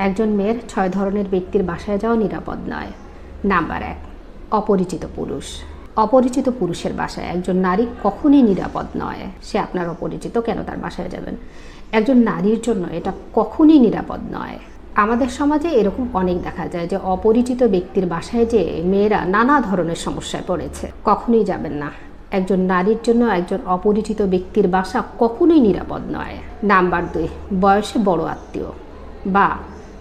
একজন মেয়ের ছয় ধরনের ব্যক্তির বাসায় যাওয়া নিরাপদ নয়। নাম্বার এক, অপরিচিত পুরুষ। অপরিচিত পুরুষের বাসায় একজন নারী কখনই নিরাপদ নয়। সে আপনার অপরিচিত কেন তার বাসায় যাবেন? একজন নারীর জন্য এটা কখনই নিরাপদ নয়। আমাদের সমাজে এরকম অনেক দেখা যায় যে অপরিচিত ব্যক্তির বাসায় যে মেয়েরা নানা ধরনের সমস্যায় পড়েছে। কখনোই যাবেন না। একজন নারীর জন্য একজন অপরিচিত ব্যক্তির বাসা কখনোই নিরাপদ নয়। নাম্বার দুই, বয়সে বড় আত্মীয়। বা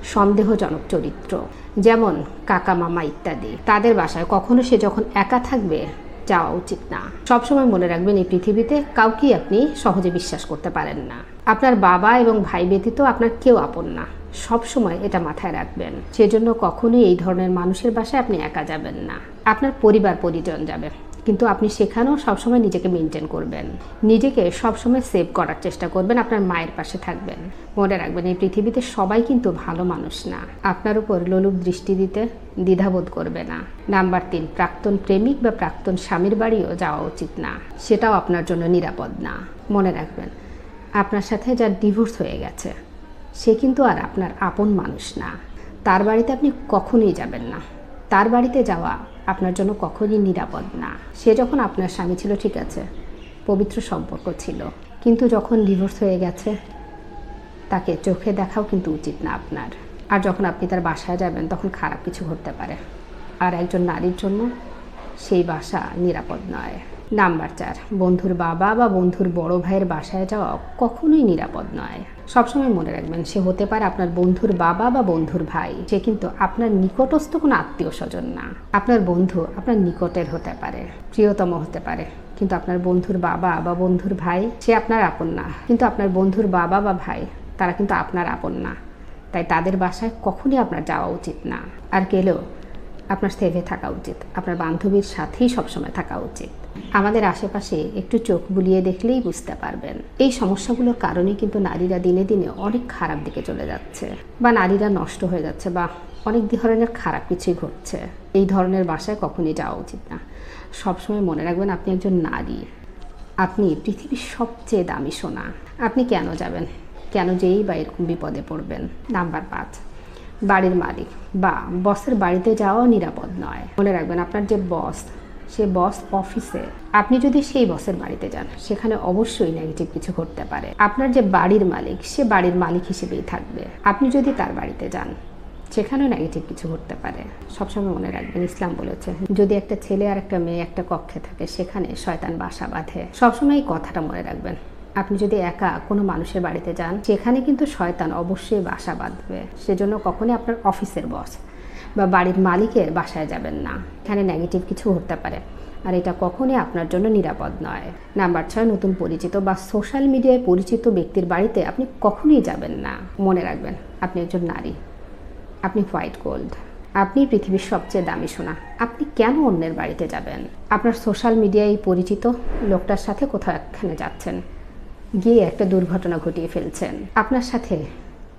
সন্দেহজনক চরিত্র, যেমন কাকা, মামা ইত্যাদি। তাদের বাসায় কখনো সে যখন একা থাকবে যাওয়া উচিত না। সবসময় মনে রাখবেন, এই পৃথিবীতে কাউকেই আপনি সহজে বিশ্বাস করতে পারেন না। আপনার বাবা এবং ভাই ব্যতীত আপনার কেউ আপন না। সব সময় এটা মাথায় রাখবেন। সেজন্য কখনোই এই ধরনের মানুষের বাসায় আপনি একা যাবেন না। আপনার পরিবার, পরিজন যাবে। কিন্তু আপনি সেখানেও সবসময় নিজেকে মেনটেন করবেন। নিজেকে সবসময় সেভ করার চেষ্টা করবেন, আপনার মায়ের পাশে থাকবেন। মনে রাখবেন, এই পৃথিবীতে সবাই কিন্তু ভালো মানুষ না। আপনার উপর লোলুপ দৃষ্টি দিতে দ্বিধাবোধ করবে না। নাম্বার তিন, প্রাক্তন প্রেমিক বা প্রাক্তন স্বামীর বাড়িও যাওয়া উচিত না। সেটাও আপনার জন্য নিরাপদ না। মনে রাখবেন, আপনার সাথে যার ডিভোর্স হয়ে গেছে, সে কিন্তু আর আপনার আপন মানুষ না। তার বাড়িতে আপনি কখনোই যাবেন না। তার বাড়িতে যাওয়া আপনার জন্য কখনই নিরাপদ না। সে যখন আপনার স্বামী ছিল, ঠিক আছে, পবিত্র সম্পর্ক ছিল, কিন্তু যখন ডিভোর্স হয়ে গেছে, তাকে চোখে দেখাও কিন্তু উচিত না আপনার। আর যখন আপনি তার বাসায় যাবেন, তখন খারাপ কিছু ঘটতে পারে। আর একজন নারীর জন্য সেই বাসা নিরাপদ নয়। নাম্বার চার, বন্ধুর বাবা বা বন্ধুর বড় ভাইয়ের বাসায় যাওয়া কখনোই নিরাপদ নয়। সবসময় মনে রাখবেন, সে হতে পারে আপনার বন্ধুর বাবা বা বন্ধুর ভাই। সে কিন্তু আপনার নিকটস্থ কোনো আত্মীয় স্বজন না। আপনার বন্ধু আপনার নিকটের হতে পারে, প্রিয়তম হতে পারে। কিন্তু আপনার বন্ধুর বাবা বা বন্ধুর ভাই, সে আপনার আপন না। কিন্তু আপনার বন্ধুর বাবা বা ভাই, তারা কিন্তু আপনার আপন না। তাই তাদের বাসায় কখনই আপনার যাওয়া উচিত না। আর গেলেও আপনার সেভে থাকা উচিত। আপনার বান্ধবীর সাথেই সবসময় থাকা উচিত। আমাদের আশেপাশে একটু চোখ বুলিয়ে দেখলেই বুঝতে পারবেন। এই সমস্যাগুলোর কারণে কিন্তু নারীরা দিনে দিনে অনেক খারাপ দিকে চলে যাচ্ছে বা নারীরা নষ্ট হয়ে যাচ্ছে বা অনেক ধরনের খারাপ কিছুই ঘটছে। এই ধরনের বাসায় কখনই যাওয়া উচিত না। সবসময় মনে রাখবেন আপনি একজন নারী। আপনি পৃথিবীর সবচেয়ে দামি সোনা। আপনি কেন যাবেন? কেন যেই বা এরকম বিপদে পড়বেন? নাম্বার পাঁচ, বাড়ির মালিক বা বসের বাড়িতে যাওয়াও নিরাপদ নয়। মনে রাখবেন আপনার যে বস সে বস অফিসে আপনি যদি সেই বসের বাড়িতে যান, সেখানে অবশ্যই নেগেটিভ কিছু ঘটতে পারে। আপনার যে বাড়ির মালিক, সে বাড়ির মালিক হিসেবেই থাকবে। আপনি যদি তার বাড়িতে যান, সেখানেও নেগেটিভ কিছু ঘটতে পারে। সবসময় মনে রাখবেন, ইসলাম বলেছে, যদি একটা ছেলে আর একটা মেয়ে একটা কক্ষে থাকে, সেখানে শয়তান বাসা বাঁধে। সবসময় এই কথাটা মনে রাখবেন। আপনি যদি একা কোনো মানুষের বাড়িতে যান, সেখানে কিন্তু শয়তান অবশ্যই বাসা বাঁধবে। সেজন্য কখনই আপনার অফিসের বস বা বাড়ির মালিকের বাসায় যাবেন না। এখানে নেগেটিভ কিছু হতে পারে। আর এটা কখনই আপনার জন্য নিরাপদ নয়। নাম্বার ছয়, নতুন পরিচিত বা সোশ্যাল মিডিয়ায় পরিচিত ব্যক্তির বাড়িতে আপনি কখনোই যাবেন না। মনে রাখবেন, আপনি একজন নারী। আপনি হোয়াইট গোল্ড আপনি পৃথিবীর সবচেয়ে দামি সোনা। আপনি কেন অন্যের বাড়িতে যাবেন? আপনার সোশ্যাল মিডিয়ায় পরিচিত লোকটার সাথে কোথাও একখানে যাচ্ছেন। গিয়ে একটা দুর্ঘটনা ঘটিয়ে ফেলছেন। আপনার সাথে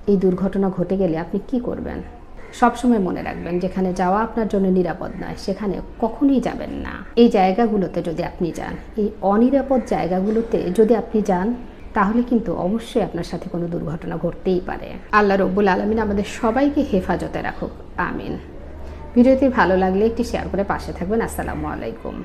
এই দুর্ঘটনা ঘটে গেলে আপনি কি করবেন? সবসময় মনে রাখবেন, যেখানে যাওয়া আপনার জন্য নিরাপদ নয়, সেখানে কখনোই যাবেন না। এই জায়গাগুলোতে যদি আপনি যান, এই অনিরাপদ জায়গাগুলোতে যদি আপনি যান, তাহলে কিন্তু অবশ্যই আপনার সাথে কোনো দুর্ঘটনা ঘটতেই পারে। আল্লাহ রব্বুল আলমিন আমাদের সবাইকে হেফাজতে রাখুক, আমিন। ভিডিওটি ভালো লাগলে একটি শেয়ার করে পাশে থাকবেন। আসসালামু আলাইকুম।